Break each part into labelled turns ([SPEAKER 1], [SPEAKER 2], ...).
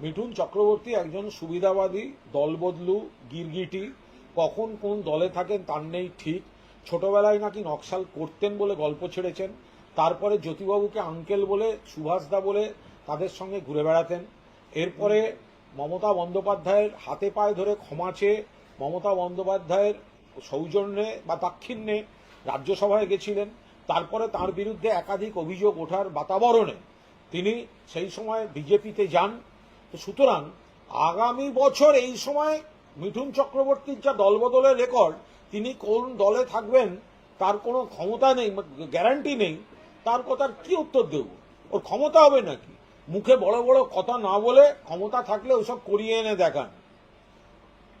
[SPEAKER 1] মিঠুন চক্রবর্তী একজন সুবিধাবাদী, দলবদলু, গিরগিটি। কখন কোন দলে থাকেন তার নেই ঠিক। ছোটবেলায় নাকি নকশাল করতেন বলে গল্প ছেড়েছেন। তারপরে জ্যোতিবাবুকে আঙ্কেল বলে, সুভাষদা বলে তাদের সঙ্গে ঘুরে বেড়াতেন। এরপরে মমতা বন্দ্যোপাধ্যায়ের হাতে পায়ে ধরে ক্ষমা চেয়ে মমতা বন্দ্যোপাধ্যায়ের সৌজন্যে বা দাক্ষিণ্যে রাজ্যসভায় গেছিলেন। তারপরে তার বিরুদ্ধে একাধিক অভিযোগ ওঠার বাতাবরণে তিনি সেই সময় বিজেপিতে যান। তো সুতরাং আগামী বছর এই সময় মিঠুন চক্রবর্তীর যা দলবদলের রেকর্ড, তিনি কোন দলে থাকবেন, তার কোনো ক্ষমতা নেই গ্যারান্টি নেই, তার কথার কি উত্তর দেব? ওর ক্ষমতা হবে নাকি? মুখে বড় বড় কথা না বলে ক্ষমতা থাকলে ওসব করিয়ে এনে দেখান।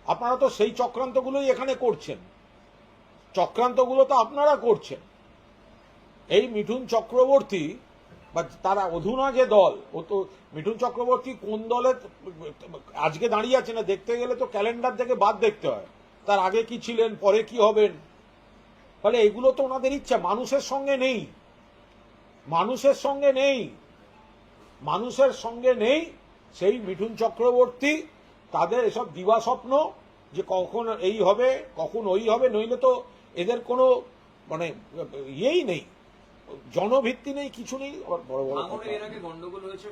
[SPEAKER 1] আপনারা তো সেই চক্রান্তগুলোই এখানে করছেন। চক্রান্তগুলো তো আপনারা করছেন। এই মিঠুন চক্রবর্তী বা তারা অধুনা যে দল, ও তো মিঠুন চক্রবর্তী কোন দলে আজকে দাঁড়িয়ে আছে না, দেখতে গেলে তো ক্যালেন্ডার থেকে বাদ দেখতে হয়। তার আগে কি ছিলেন, পরে কি হবেন? ফলে এগুলো তো ওনাদের ইচ্ছা, মানুষের সঙ্গে নেই। মানুষের সঙ্গে নেই। মানুষের সঙ্গে নেই সেই মিঠুন চক্রবর্তী, তাদের এসব দিবা স্বপ্ন যে কখন এই হবে, কখন ওই হবে, নইলে তো এদের কোনো মানে ইয়েই নেই। জনভিত্তি নেই কিছু নেই আবার বড় বড়
[SPEAKER 2] এর আগে গন্ডগোল হয়েছে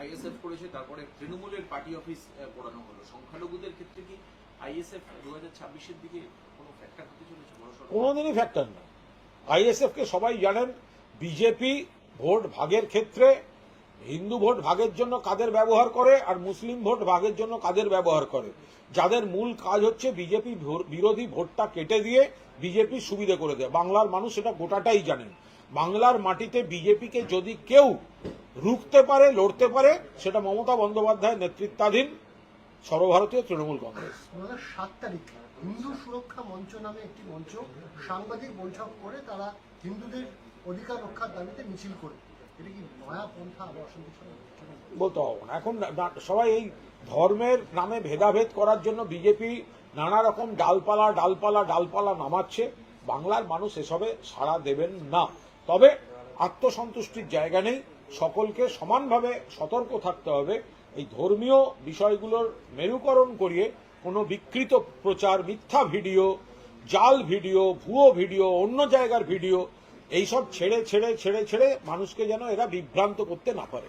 [SPEAKER 2] আইএসএফ করেছে তারপরে তৃণমূলের পার্টি অফিস পোড়ানো হলো। সংখ্যালঘুদের ক্ষেত্রে কি আইএসএফ দু হাজার ছাব্বিশের দিকে কোনো ফ্যাক্টর হতে চলেছে
[SPEAKER 1] কোনোদিনই ফ্যাক্টর না আইএসএফ কে সবাই জানেন বিজেপি ভোট ভাগের ক্ষেত্রে হিন্দু ভোট ভাগের জন্য কাদের ব্যবহার করে আর মুসলিম ভোট ভাগের জন্য কাদের ব্যবহার করে। যাদের মূল কাজ হচ্ছে বিজেপি বিরোধী ভোটটা কেটে দিয়ে বিজেপি সুবিধে করে দেয় বাংলার মানুষ এটা গোটাটাই জানেন। বাংলার মাটিতে বিজেপিকে যদি কেউ রুখতে পারে লড়তে পারে সেটা মমতা বন্দ্যোপাধ্যায়ের নেতৃত্বাধীন সর্বভারতীয় তৃণমূল কংগ্রেস।
[SPEAKER 3] সাত তারিখ হিন্দু সুরক্ষা মঞ্চ নামে একটি মঞ্চ সাংবাদিক বৈঠক করে তারা হিন্দুদের অধিকার রক্ষার দাবিতে মিছিল করে। এটা কি নয়া পন্থা?
[SPEAKER 1] বলতে হবে না। এখন সবাই এই ধর্মের নামে ভেদাভেদ করার জন্য বিজেপি নানা রকম ডালপালা ডালপালা ডালপালা নামাচ্ছে। বাংলার মানুষ এসবে সাড়া দেবেন না। তবে আত্মসন্তুষ্টির জায়গা নেই। সকলকে সমানভাবে সতর্ক থাকতে হবে। এই ধর্মীয় বিষয়গুলোর মেরুকরণ করিয়ে কোনো বিকৃত প্রচার, মিথ্যা ভিডিও, জাল ভিডিও, ভুয়ো ভিডিও, অন্য জায়গার ভিডিও, এইসব ছেড়ে ছেড়ে ছেড়ে ছেড়ে মানুষকে যেন এরা বিভ্রান্ত করতে না পারে।